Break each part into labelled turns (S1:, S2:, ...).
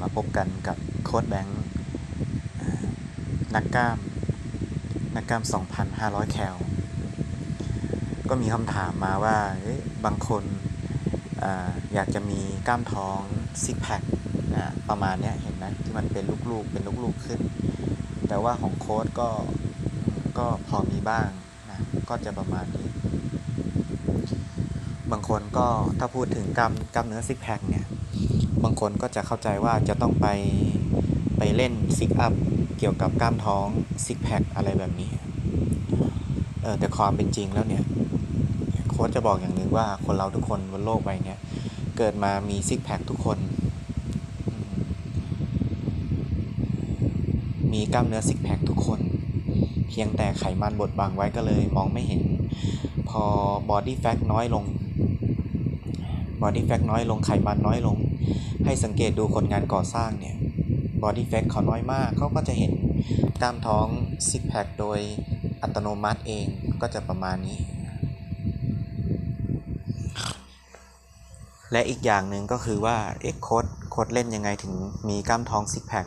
S1: มาพบกันกับโค้ดแบงค์นักกล้าม นักกล้าม 2,500 แคล ก็มีคำถามมาว่าบางคนออยากจะมีกล้ามท้องซิกแพคประมาณนี้เห็นไหมที่มันเป็นลูกๆ เป็นลูกๆขึ้น แต่ว่าของโค้ดก็ก็พอมีบ้างนะก็จะประมาณนี้ บางคนก็ถ้าพูดถึงกล้ามกล้ามเนื้อซิกแพคเนี่ย บางคนก็จะเข้าใจว่าจะต้องไปไปเล่นซิกอัพเกี่ยวกับกล้ามท้องซิกแพคอะไรแบบนี้เออแต่ความเป็นจริงแล้วเนี่ยโค้ชจะบอกอย่างหนึ่งว่าคนเราทุกคนบนโลกใบนี้เกิดมามีซิกแพคทุกคน มีกล้ามเนื้อซิกแพคทุกคน เพียงแต่ไขมันบดบังไว้ก็เลยมองไม่เห็น พอบอดี้แฟ t น้อยลง ดี้แฟ t น้อยลงไขมันน้อยลง ให้สังเกตดูคนงานก่อสร้างเนี่ยบอดี้แฟ t เขาน้อยมากเขาก็จะเห็นกล้ามท้องซิกแพคโดยอัตโนมัติเองก็จะประมาณนี้ และอีกอย่างหนึ่งก็คือว่าเอ็กโคดโคดเล่นยังไงถึงมีกล้ามท้องซิกแพค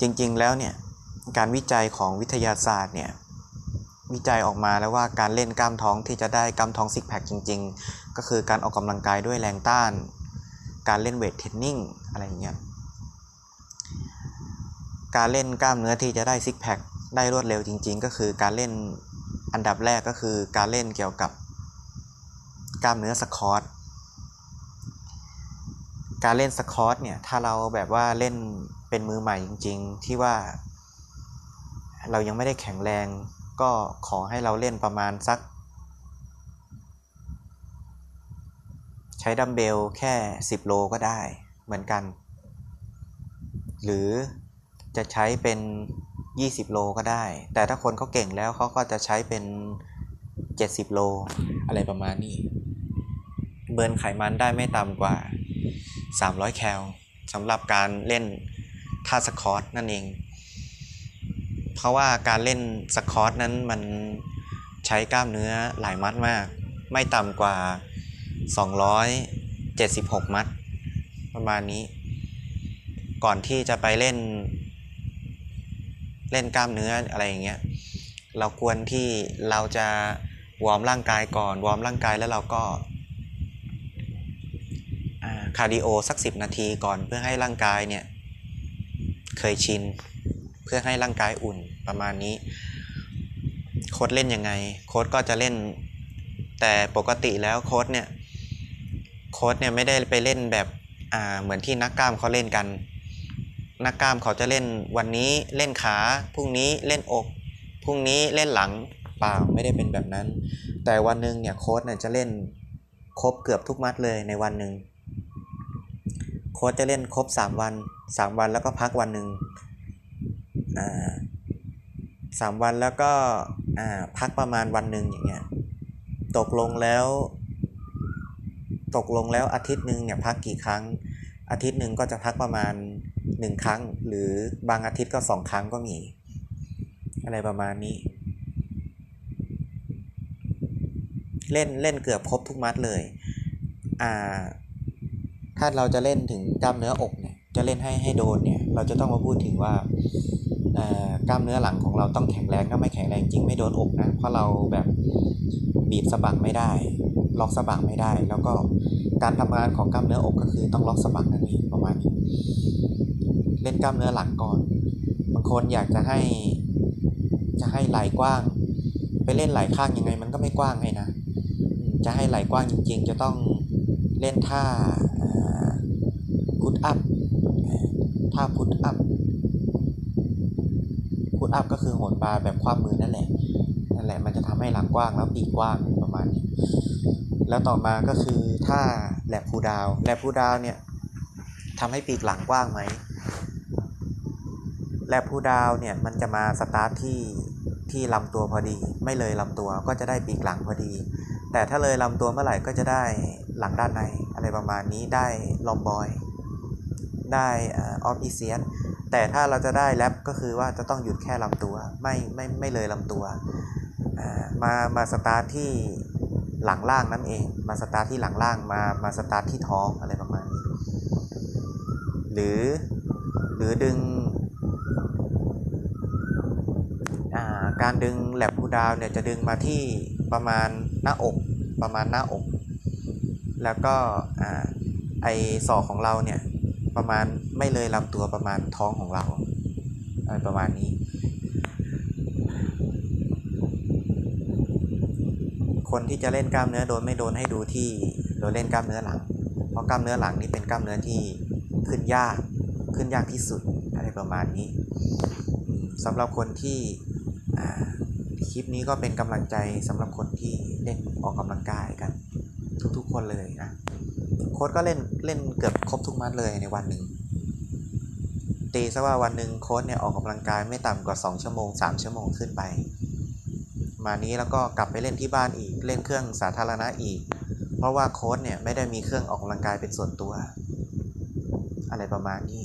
S1: จริงๆแล้วเนี่ยการวิจัยของวิทยาศาสตร์เนี่ย วิจัยออกมาแล้วว่าการเล่นกล้ามท้องที่จะได้กล้ามท้องซิกแพคจริง ๆ ก็คือการออกกำลังกายด้วยแรงต้าน การเล่นเวทเทรนนิ่งอะไรเงี้ยการเล่นกล้ามเนื้อที่จะได้ซิกแพคได้รวดเร็วจริง ๆ ก็คือการเล่นอันดับแรกก็คือการเล่นเกี่ยวกับกล้ามเนื้อสควอตการเล่นสควอตเนี่ยถ้าเราแบบว่าเล่นเป็นมือใหม่จริง ๆ ที่ว่าเรายังไม่ได้แข็งแรง ก็ขอให้เราเล่นประมาณสัก ใช้ดัมเบลแค่ 10 โลก็ได้เหมือนกัน หรือจะใช้เป็น 20 โลก็ได้ แต่ถ้าคนเขาเก่งแล้วเขาก็จะใช้เป็น 70 โล อะไรประมาณนี้ เบิร์นไขมันได้ไม่ต่ำกว่า 300 แคลสำหรับการเล่นท่าสควอตนั่นเอง เพราะว่าการเล่นสคอตนั้นมันใช้กล้ามเนื้อหลายมัดมาก ไม่ต่ำกว่า 276 มัด ประมาณนี้ ก่อนที่จะไปเล่น เล่นกล้ามเนื้ออะไรอย่างเงี้ยเราควรที่เราจะวอร์มร่างกายก่อนวอร์มร่างกายแล้วเราก็คาร์ดิโอสัก 10 นาทีก่อนเพื่อให้ร่างกายเนี่ยเคยชิน พื่อให้ร่างกายอุ่นประมาณนี้ โค้ดเล่นยังไง โค้ดก็จะเล่น แต่ปกติแล้วโค้ดเนี่ยโค้ดเนี่ยไม่ได้ไปเล่นแบบอ่าเหมือนที่นักกล้ามเขาเล่นกัน นักกล้ามเขาจะเล่นวันนี้เล่นขาพรุ่งนี้เล่นอกพรุ่งนี้เล่นหลังเปล่าไม่ได้เป็นแบบนั้น แต่วันหนึ่งเนี่ยโค้ดเนี่ยจะเล่นครบเกือบทุกมัดเลยในวันหนึ่งโค้ชจะเล่นครบ 3 วัน 3 วันแล้วก็พักวันหนึ่ง สามวันแล้วก็อ่าพักประมาณวันหนึ่งอย่างเงี้ยตกลงแล้ว ตกลงแล้วอาทิตย์หนึ่งเนี่ยพักกี่ครั้ง อาทิตย์หนึ่งก็จะพักประมาณ 1 ครั้ง หรือบางอาทิตย์ก็ 2 ครั้งก็มี อะไรประมาณนี้ เล่นเล่นเกือบครบทุกมัดเลยอ่าถ้าเราจะเล่นถึงกล้ามเนื้ออกเนี่ยจะเล่นให้ให้โดนเนี่ย เราจะต้องมาพูดถึงว่า กล้ามเนื้อหลังของเราต้องแข็งแรงถ้าไม่แข็งแรงจริงไม่โดนอกนะ เพราะเราแบบบีบสะบักไม่ได้ล็อกสะบักไม่ได้ แล้วก็การทำงานของกล้ามเนื้ออกก็คือต้องล็อกสะบักนั่นเองประมาณนี้เล่นกล้ามเนื้อหลังก่อน บางคนอยากจะให้จะให้ไหล่กว้าง ไปเล่นไหล่ข้างยังไง มันก็ไม่กว้างให้นะ จะให้ไหล่กว้างจริง ๆ จะต้องเล่นท่าพุทอัพท่าพุทอัพ พุทอัพก็คือโหนบาร์แบบความมือนั่นแหละนั่นแหละมันจะทำให้หลังกว้างแล้วปีกกว้างประมาณนี้ แล้วต่อมาก็คือท่าแลบพูดาวแลบพูดาวเนี่ยทำให้ปีกหลังกว้างไหมแลบพูดาวเนี่ยมันจะมาสตาร์ทที่ที่ลำตัวพอดี ไม่เลยลำตัวก็จะได้ปีกหลังพอดี แต่ถ้าเลยลำตัวเมื่อไหร่ก็จะได้หลังด้านในอะไรประมาณนี้ได้ลอมบอย ได้ออฟอีเซียน แต่ถ้าเราจะได้แรปก็คือว่าจะต้องหยุดแค่ลำตัว ไม่ไม่ไม่เลยลำตัว มามาสตาร์ทที่หลังล่างนั่นเอง มาสตาร์ทที่หลังล่างมามาสตาร์ทที่ท้องอะไรประมาณนี้ หรือหรือดึงาการดึงแลบพูดาวเนี่ยจะดึงมาที่ประมาณหน้าอกประมาณหน้าอก แล้วก็อไอศอกของเราเนี่ย ประมาณไม่เลยลำตัวประมาณท้องของเราอะไรประมาณนี้ คนที่จะเล่นกล้ามเนื้อโดนไม่โดนให้ดูที่โดยเล่นกล้ามเนื้อหลัง เพราะกล้ามเนื้อหลังนี่เป็นกล้ามเนื้อที่ขึ้นยากขึ้นยากที่สุดอะไรประมาณนี้สำหรับคนที่คลิปนี้ก็เป็นกำลังใจสำหรับคนที่เล่นออกกำลังกายกัน ทุกๆคนเลยนะ โค้ดก็เล่นเล่นเกือบครบทุกมัดเลยในวันหนึ่งตีซะว่าวันหนึ่งโค้ดเนี่ยออกกำลังกายไม่ต่ำกว่า 2 ชั่วโมง 3 ชั่วโมงขึ้นไป มานี้แล้วก็กลับไปเล่นที่บ้านอีกเล่นเครื่องสาธารณะอีก เพราะว่าโค้ดเนี่ยไม่ได้มีเครื่องออกกำลังกายเป็นส่วนตัว อะไรประมาณนี้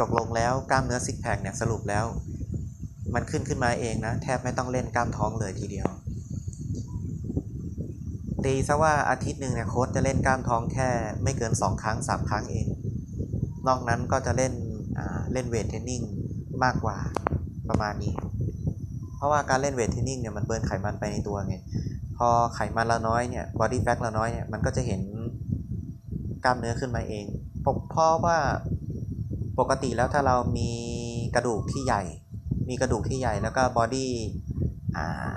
S1: ตกลงแล้วกล้ามเนื้อซิกแพคเนี่ยสรุปแล้ว มันขึ้นขึ้นมาเองนะ แทบไม่ต้องเล่นกล้ามท้องเลยทีเดียว ตีซะว่าอาทิตย์หนึ่งเนี่ยโค้ดจะเล่นกล้ามท้องแค่ไม่เกิน 2 ครั้ง 3 ครั้งเอง นอกนั้นก็จะเล่นเล่นเวทเทรนนิ่งมากกว่าประมาณนี้ เพราะว่าการเล่นเวทเทรนนิ่งเนี่ยมันเบิร์นไขมันไปในตัวไง พอไขมันเราน้อยเนี่ยบอดี้แฟทเราน้อยเนี่ยมันก็จะเห็นกล้ามเนื้อขึ้นมาเองปกเพราะว่าปกติแล้วถ้าเรามีกระดูกที่ใหญ่ มีกระดูกที่ใหญ่แล้วก็บอดี้อ่า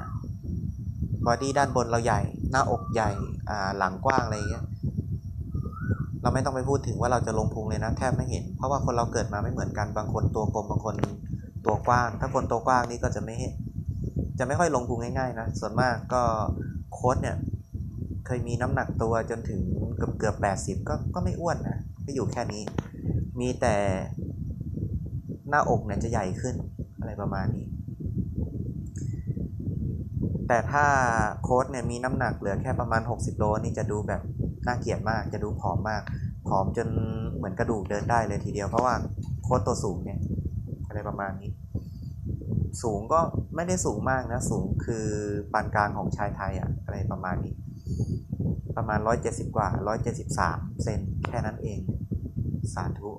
S1: บอดี้ด้านบนเราใหญ่ หน้าอกใหญ่หลังกว้างอะไรเงี้ยเราไม่ต้องไปพูดถึงว่าเราจะลงพุงเลยนะแทบไม่เห็น เพราะว่าคนเราเกิดมาไม่เหมือนกันบางคนตัวกลมบางคนตัวกว้าง ถ้าคนตัวกว้างนี่ก็จะไม่เห็นจะไม่ค่อยลงพุงง่ายๆนะส่วนมากก็โค้ดเนี่ยเคยมีน้ำหนักตัวจนถึงเกือบเกือบแปดสิบก็ก็ไม่อ้วนนะก็อยู่แค่นี้ มีแต่หน้าอกเนี่ยจะใหญ่ขึ้นอะไรประมาณนี้ แต่ถ้าโค้ดเนี่ยมีน้ำหนักเหลือแค่ประมาณ 60 โลนี่จะดูแบบน่าเกลียดมาก จะดูผอมมาก ผอมจนเหมือนกระดูกเดินได้เลยทีเดียว เพราะว่าโค้ดตัวสูงเนี่ยอะไรประมาณนี้ สูงก็ไม่ได้สูงมากนะ สูงคือปานกลางของชายไทยอะอะไรประมาณนี้ ประมาณ 170 กว่า 173 เซนแค่นั้นเอง สาธุ